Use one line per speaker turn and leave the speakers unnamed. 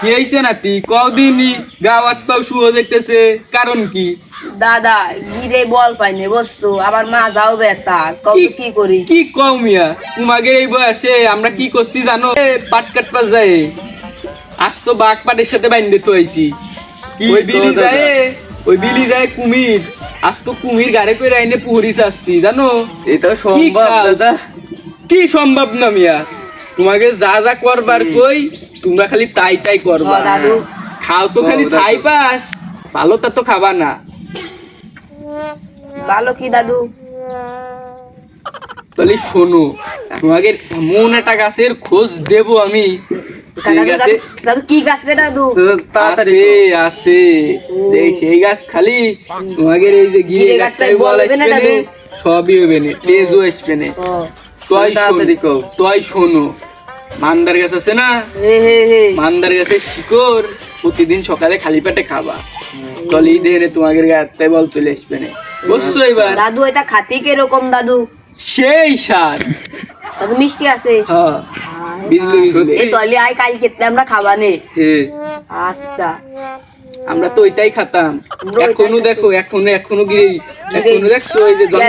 কি নাতি? কদিনই গাওয়াত পাও শুয়ে দেখতেছে কারণ কি?
দাদা গিরে বল পাইনি বসছো আবার মা যাও বেতা কত কি করি?
কি কও মিয়া? তোমাকে এই বয়সে আমরা কি করছি জানো? পাট কাটপা যায়। আজ তো বাঘ পাটের সাথে বাইন্দে তো আইছি ওই বিলি যায়? ওই বিলি যায় কুমির। আজ তো কুমির গাড়ি করে আইনে পুহরি চাচ্ছি জানো?
এটা
কি
সম্ভব দাদা।
কি সম্ভব না মিয়া? তোমাকে যা যা করবার কই তোমরা খালি তাই তাই করবা।
দাদু।
খাও তো খালি
হ,
ছাই পাস। ভালো তা তো খাবা না।
ভালো কি দাদু?
তাহলে শোনো তোমাকে এমন একটা গাছের খোঁজ দেব আমি। সেই
দাদু
গাছে
দাদু- দাদু কি গাছ রে দাদু?
তাড়াতাড়ি
আছে
কও।
আছে। এই সেই গাছ খালি তোমাকে এই যে গিরে
গিরে
গাছটাই
গাছটাই না দাদু?
সবই হবে না তেজও আসবে। তয় শোনো। মান্দার গাছ আছে না?
হে হে হে।
মান্দার গাছের শিকড় প্রতিদিন সকালে খালি পেটে খাবা। তাহলে এই দেহে তোমাকে গাছটাই বল চলে আসবে না। বুঝছ এবার।
দাদু এটা খাতি কীরকম দাদু?
সেই সার।
দাদু মিষ্টি আছে?
হ্যাঁ বুঝলে বুঝলে
এই তলে আই কাল কেতে আমরা খাবানে
হে।
আচ্ছা।
আমরা তো ওইটাই খাতাম।
এখনও
দেখো এখনও এখনও গিরে এখনও দেখছ ওই যে করে।